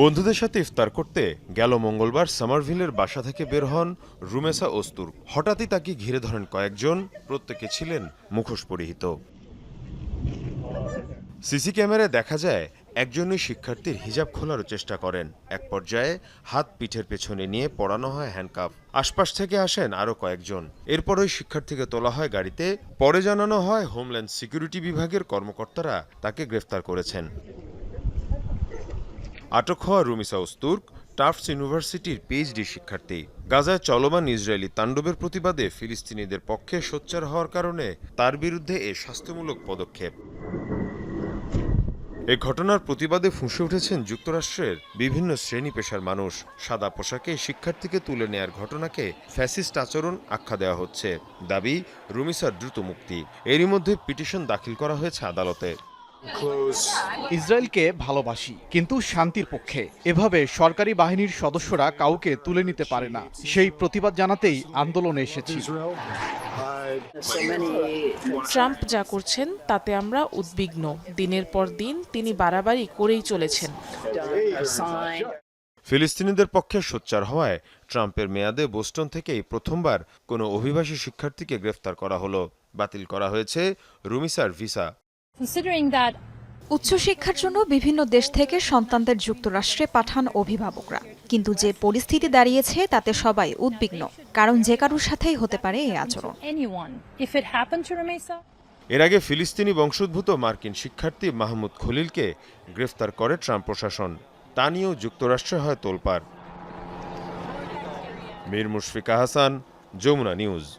বন্ধুদের সাথে ইফতার করতে গেল মঙ্গলবার সামারভিলের বাসা থেকে বের হন রুমেসা অস্তুর হঠাৎই তাকে ঘিরে ধরেন কয়েকজন, প্রত্যেকে ছিলেন মুখোশ পরিহিত। সিসি ক্যামেরায় দেখা যায়, একজনই শিক্ষার্থীর হিজাব খোলারও চেষ্টা করেন। এক পর্যায়ে হাত পিঠের পেছনে নিয়ে পড়ানো হয় হ্যান্ডকাপ আশপাশ থেকে আসেন আরও কয়েকজন। এরপর ওই শিক্ষার্থীকে তোলা হয় গাড়িতে। পরে জানানো হয়, হোমল্যান্ড সিকিউরিটি বিভাগের কর্মকর্তারা তাকে গ্রেফতার করেছেন। আটক হওয়া রুমিসা উস্তুর্ক টাফস ইউনিভার্সিটির পিএইচডি শিক্ষার্থী। গাজায় চলমান ইসরায়েলি তাণ্ডবের প্রতিবাদে ফিলিস্তিনিদের পক্ষে সোচ্চার হওয়ার কারণে তার বিরুদ্ধে এ শাস্তিমূলক পদক্ষেপ। এ ঘটনার প্রতিবাদে ফুঁসে উঠেছেন যুক্তরাষ্ট্রের বিভিন্ন শ্রেণি পেশার মানুষ। সাদা পোশাকে শিক্ষার্থীকে তুলে নেয়ার ঘটনাকে ফ্যাসিস্ট আচরণ আখ্যা দেওয়া হচ্ছে। দাবি রুমিসার দ্রুত মুক্তি। এরই মধ্যে পিটিশন দাখিল করা হয়েছে আদালতে। ইসরায়েলকে ভালোবাসি কিন্তু শান্তির পক্ষে। এভাবে সরকারি বাহিনীর সদস্যরা কাউকে তুলে নিতে পারে না। সেই প্রতিবাদ জানাতেই আন্দোলনে এসেছি। ট্রাম্প যা করছেন তাতে আমরা উদ্বিগ্ন। দিনের পর দিন তিনি বাড়াবাড়ি করেই চলেছেন। ফিলিস্তিনিদের পক্ষে সোচ্চার হওয়ায় ট্রাম্পের মেয়াদে বোস্টন থেকেই প্রথমবার কোনো অভিবাসী শিক্ষার্থীকে গ্রেফতার করা হলো। বাতিল করা হয়েছে রুমিসার ভিসা। উচ্চশিক্ষার জন্য বিভিন্ন দেশ থেকে সন্তানদের যুক্তরাষ্ট্রে পাঠান অভিভাবকরা। কিন্তু যে পরিস্থিতি দাঁড়িয়েছে তাতে সবাই উদ্বিগ্ন। কারণ যে কারোর সাথেই হতে পারে এই আচরণ। এর আগে ফিলিস্তিনি বংশোদ্ভূত মার্কিন শিক্ষার্থী মাহমুদ খলিলকে গ্রেফতার করে ট্রাম্প প্রশাসন। তা নিয়েও যুক্তরাষ্ট্রে হয় তোলপাড়। মীর মুশফিকা হাসান যমুনা নিউজ।